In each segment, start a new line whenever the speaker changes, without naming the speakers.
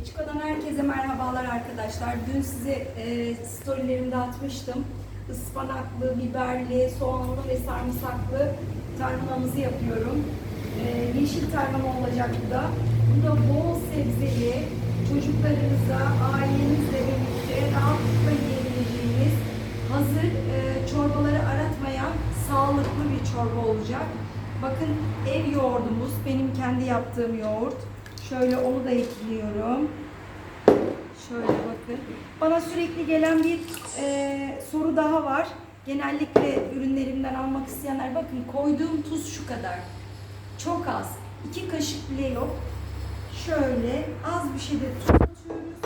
Keçiko'dan herkese merhabalar arkadaşlar. Dün size e, storylerimde atmıştım. Ispanaklı, biberli, soğanlı ve sarımsaklı tarhanamızı yapıyorum. E, yeşil tarhana olacak bu da. Bu da bol sebzeli, çocuklarınıza, ailenizle birlikte rahatlıkla yiyebileceğiniz, hazır e, çorbaları aratmayan sağlıklı bir çorba olacak. Bakın ev yoğurdumuz, benim kendi yaptığım yoğurt. Şöyle onu da ekliyorum. Şöyle bakın. Bana sürekli gelen bir e, soru daha var. Genellikle ürünlerimden almak isteyenler bakın koyduğum tuz şu kadar. Çok az. İki kaşık bile yok. Şöyle az bir şey de tuz atıyoruz.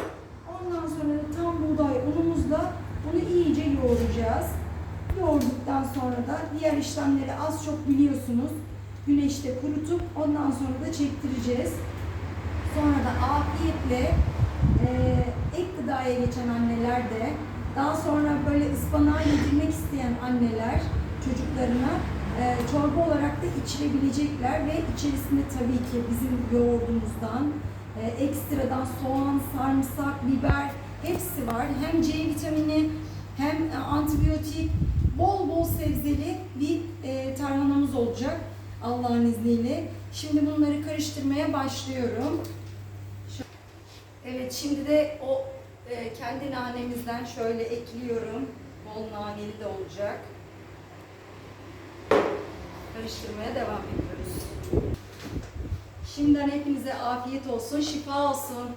Ondan sonra da tam buğday unumuzla bunu iyice yoğuracağız. Yoğurduktan sonra da diğer işlemleri az çok biliyorsunuz. Güneşte kurutup ondan sonra da çektireceğiz. Sonra da afiyetle e, ek gıdaya geçen anneler de daha sonra böyle ıspanağı yedirmek isteyen anneler çocuklarına e, çorba olarak da içirebilecekler ve içerisinde tabii ki bizim yoğurdumuzdan e, ekstradan soğan, sarımsak, biber hepsi var. Hem C vitamini hem antibiyotik bol bol sebzeli bir e, tarhanamız olacak Allah'ın izniyle. Şimdi bunları karıştırmaya başlıyorum. Evet şimdi de o e, kendi nanemizden şöyle ekliyorum. Bol naneli de olacak. Karıştırmaya devam ediyoruz. Şimdiden hepinize afiyet olsun, şifa olsun.